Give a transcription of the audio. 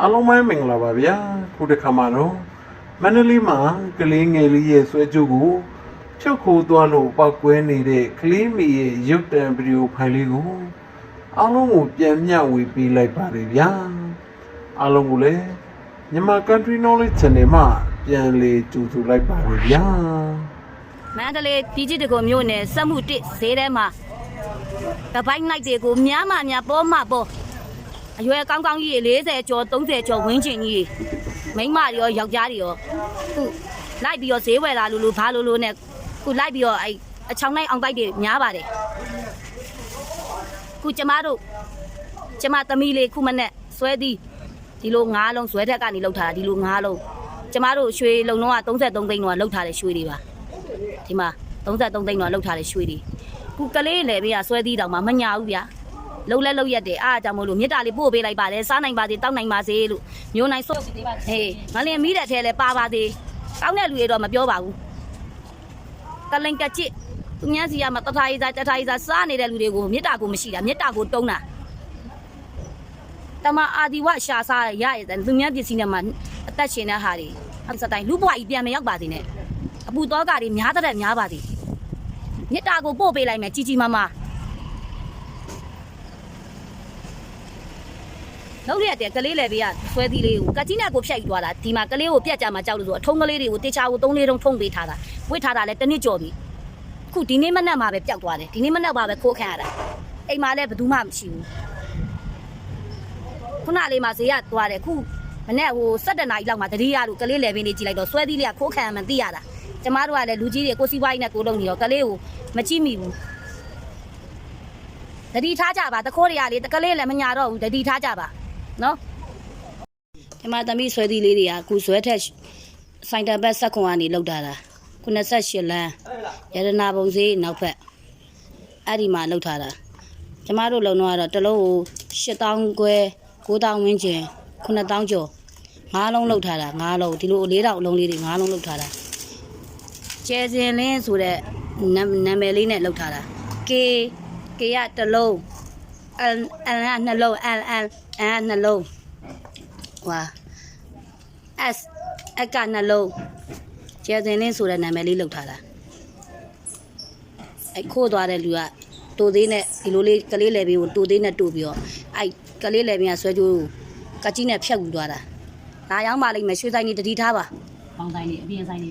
အားလုံးပဲမင်္ဂလာပါဗျာခုတစ်ခါမှာတော့မန္တလေးမှာကလေးငယ်လေးရဲ့ဆွဲကြိုးကိုဖြုတ်ခိုးသွားလို့ပောက်ကွဲနေတဲ့ကလေးမီရဲ့ရုပ်တံဗီဒီယိုဖိုင်လေးကိုအားလုံးကိုပြန်မျှဝေပေးလိုက်ပါတယ်ဗျာအားလုံးကိုလည်းမြန်မာ Country Knowledge Channel မှာပြန်လေကြိုဆိုလိုက်ပါတယ်ဗျာမန္တလေးပြည်ကြီးတကူမြို့နယ်စက်မှုတစ်ဈေးထဲမှာတပိုင်းလိုက်တွေကိုများမှများပေါ်မှပေါ် အရွယ်ကောင်းကောင်းကြီးတွေ40ကျော်30ကျော်ဝင်းကျင်ကြီးတွေမိန်းမတွေရောယောက်ျားတွေရောခုလိုက်ပြီးတော့ဈေးဝယ်လာလို့လို့ဘာလို့လို့နဲ့ခုလိုက်ပြီးတော့အဲအချောင်းလိုက်အောင်တိုက်တွေများပါတယ်ခုကျမတို့ကျမသမီးလေးခုမနဲ့ဆွဲသည်ဒီလိုငါးလုံးဇွဲထက်ကနေလောက်ထားတာဒီလိုငါးလုံးကျမတို့ရွှေလုံလုံးက33သိန်းတော့လောက်ထားတဲ့ရွှေတွေပါဒီမှာ33သိန်းတော့လောက်ထားတဲ့ရွှေတွေခုကလေးလည်းဘေးကဆွဲသီးတောင်မှမညာဘူးဗျာ လှုပ်လဲလှုပ်ရက်တယ်အားအကြောင့်မို့လို့မြစ်တာလေးပို့ပေးလိုက်ပါတယ်စားနိုင်ပါသေးတောက်နိုင်ပါစေလို့မျိုးနိုင်ဆို့ဟေးငလင်မီးတဲ့ထဲလဲပါပါသေးကောင်းတဲ့လူတွေတော့မပြောပါဘူးကလင်ကကြစ်သူများစီကမတထားရေးစားတထားရေးစားစားနေတဲ့လူတွေကိုမြစ်တာကိုမရှိတာမြစ်တာကိုတုံးတာတမအာဒီဝရှာစားရရတဲ့သူများပစ္စည်းနဲ့မှအသက်ရှင်တဲ့ဟာတွေအစတိုင်းလူဘွားကြီးပြန်မရောက်ပါသေးနဲ့အပူတော့ကတွေများတဲ့များပါသည်မြစ်တာကိုပို့ပေးလိုက်မယ်ကြီးကြီးမားမား လောက်ရက်တဲ့ကလေးလေဘေးကဆွဲသီးလေးကိုကကြီးနဲ့ကိုဖြတ်ယူသွားတာဒီမှာကလေးကိုပြက်ကြမှာကြောက်လို့ဆိုအထုံးကလေးတွေကိုတေချာကိုသုံးလေးတုံးထုံးပေးထားတာဝစ်ထားတာလည်းတစ်နှစ်ကျော်ပြီအခုဒီနေ့မနက်မှပဲပျောက်သွားတယ်ဒီနေ့မနက်မှပဲခိုးခံရတာအိမ်မှာလည်းဘယ်သူမှမရှိဘူးခုနလေးမှဈေးရသွားတယ်ခုမနေ့ဟို7နာရီလောက်မှတတိယလို့ကလေးလေဘင်းလေးကြည့်လိုက်တော့ဆွဲသီးလေးကခိုးခံရမှန်းသိရတာကျမတို့ကလည်းလူကြီးတွေကိုစီးပွားရေးနဲ့ကိုလုံးနေတော့ကလေးကိုမကြည့်မိဘူးတတိထားကြပါတခိုးတွေကလေတကလေးလည်းမညာတော့ဘူးတတိထားကြပါ နော်ဒီမှာသမီးဆွဲသီးလေးတွေကအခုဇွဲထက်ဆိုင်တန်ဘက်ဆက်ခွန်ကနေလောက်တာလား98လမ်းရတနာပုံစည်းနောက်ဖက်အဲ့ဒီမှာလောက်ထားတာကျမတို့လုံတော့ကတော့တစ်လုံးကို8000ကျွဲ9000ဝန်းကျင်9000ကျော်၅လုံးလောက်ထားတာ၅လုံးဒီလို4000အလုံးလေးတွေ၅လုံးလောက်ထားတာကျဲစင်လင်းဆိုတဲ့နာနာမည်လေးနဲ့လောက်ထားတာ K K ကတစ်လုံး L L ကနှလုံး L L L ကနှလုံးဟွာ S S ကနှလုံးကျဲစင်လင်းဆိုတဲ့နာမည်လေးလောက်ထားတာအဲ့ခိုးသွားတဲ့လူကတူသေးနဲ့ဒီလိုလေးကလေးလေဘင်းကိုတူသေးနဲ့တူပြီးတော့အဲ့ကလေးလေဘင်းကဆွဲကြိုးကကြီးနဲ့ဖြတ်ယူသွားတာဒါရောက်မှလိမ့်မယ်ရွှေဆိုင်ကြီးတတိထားပါပေါင်းဆိုင်နေအပြင်ဆိုင်နေ